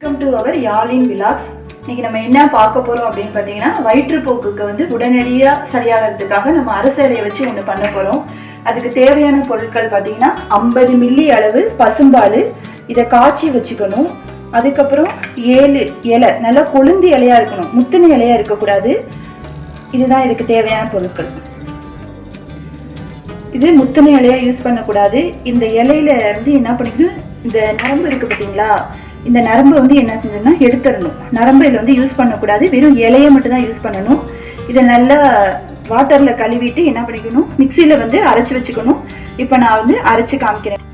Welcome to our யாழின் vlogs இன்னைக்கு நம்ம என்ன பார்க்க போறோம் அப்படின்னு பார்த்தீங்கன்னா வயிற்றுப்போக்குக்கு வந்து உடனடியாக சரியாகிறதுக்காக நம்ம அரசலையை வச்சு ஒன்று பண்ண போறோம். அதுக்கு தேவையான பொருட்கள் பார்த்தீங்கன்னா ஐம்பது மில்லி அளவு பசும்பால். இதை காய்ச்சி வச்சுக்கணும். அதுக்கப்புறம் ஏழு இலை நல்லா கொழுந்து இலையா இருக்கணும். முத்தின இலையா இருக்கக்கூடாது. இதுதான் இதுக்கு தேவையான பொருட்கள். இது முத்தின இலையா யூஸ் பண்ணக்கூடாது. இந்த இலையில இருந்து என்ன பண்ணிக்கணும்? இந்த நரம்பு இருக்கு பார்த்தீங்களா? இந்த நரம்பு வந்து என்ன செஞ்சோம்னா எடுத்துடணும். நரம்பு இதில் வந்து யூஸ் பண்ணக்கூடாது. வெறும் இலையை மட்டும் தான் யூஸ் பண்ணணும். இதை நல்லா வாட்டரில் கழுவிட்டு என்ன பண்ணிக்கணும்? மிக்சியில் வந்து அரைச்சி வச்சுக்கணும். இப்போ நான் வந்து அரைச்சி காமிக்கிறேன்.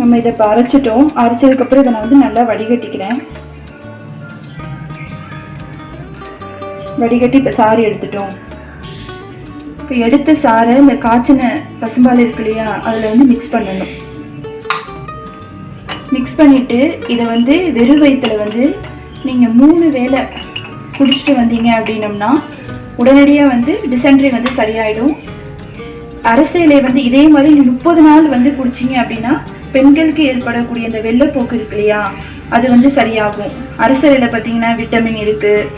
நம்ம இதை இப்போ அரைச்சிட்டோம். அரைச்சதுக்கப்புறம் இதை நான் வந்து நல்லா வடிகட்டிக்கிறேன். வடிகட்டி இப்போ சாரி எடுத்துட்டோம். இப்போ எடுத்த சாறை இந்த காய்ச்சின பசும்பால் இருக்கு இல்லையா அதில் வந்து மிக்ஸ் பண்ணணும். மிக்ஸ் பண்ணிவிட்டு இதை வந்து வெறும் வயிற்றில் வந்து நீங்கள் மூணு வேளை குடிச்சிட்டு வந்தீங்க அப்படின்னம்னா உடனடியாக வந்து டிசென்ட்ரி வந்து சரியாயிடும். அரசியலை வந்து இதே மாதிரி நீ முப்பது நாள் வந்து குடிச்சிங்க அப்படின்னா பெண்களுக்கு ஏற்படக்கூடிய இந்த வெள்ளைப்போக்கு இருக்கு இல்லையா அது வந்து சரியாகும். அரசியலில் பார்த்தீங்கன்னா விட்டமின் இருக்குது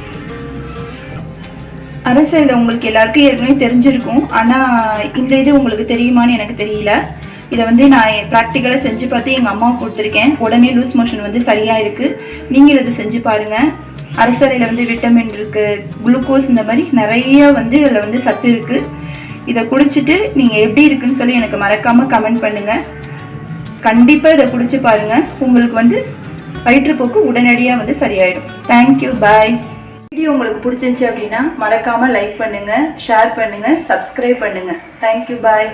அரசியல் உங்களுக்கு எல்லாருக்கும் ஏற்கனவே தெரிஞ்சிருக்கும். ஆனால் இந்த இது உங்களுக்கு தெரியுமான்னு எனக்கு தெரியல. இதை வந்து நான் ப்ராக்டிக்கலாக செஞ்சு பார்த்து எங்கள் அம்மாவுக்கு கொடுத்துருக்கேன். உடனே லூஸ் மோஷன் வந்து சரியாக இருக்குது நீங்கள் இதை செஞ்சு பாருங்கள் அரசரையில் வந்து விட்டமின் இருக்குது குளுக்கோஸ் இந்த மாதிரி நிறைய வந்து இதில் வந்து சத்து இருக்குது இதை குடிச்சிட்டு நீங்கள் எப்படி இருக்குன்னு சொல்லி எனக்கு மறக்காமல் கமெண்ட் பண்ணுங்கள் கண்டிப்பாக இதை குடிச்சு பாருங்கள் உங்களுக்கு வந்து வயிற்றுப்போக்கு உடனடியாக வந்து சரியாயிடும். தேங்க்யூ பாய் வீடியோ உங்களுக்கு பிடிச்சிருந்துச்சி அப்படின்னா மறக்காமல் லைக் பண்ணுங்கள் ஷேர் பண்ணுங்கள் சப்ஸ்கிரைப் பண்ணுங்கள் தேங்க்யூ பாய்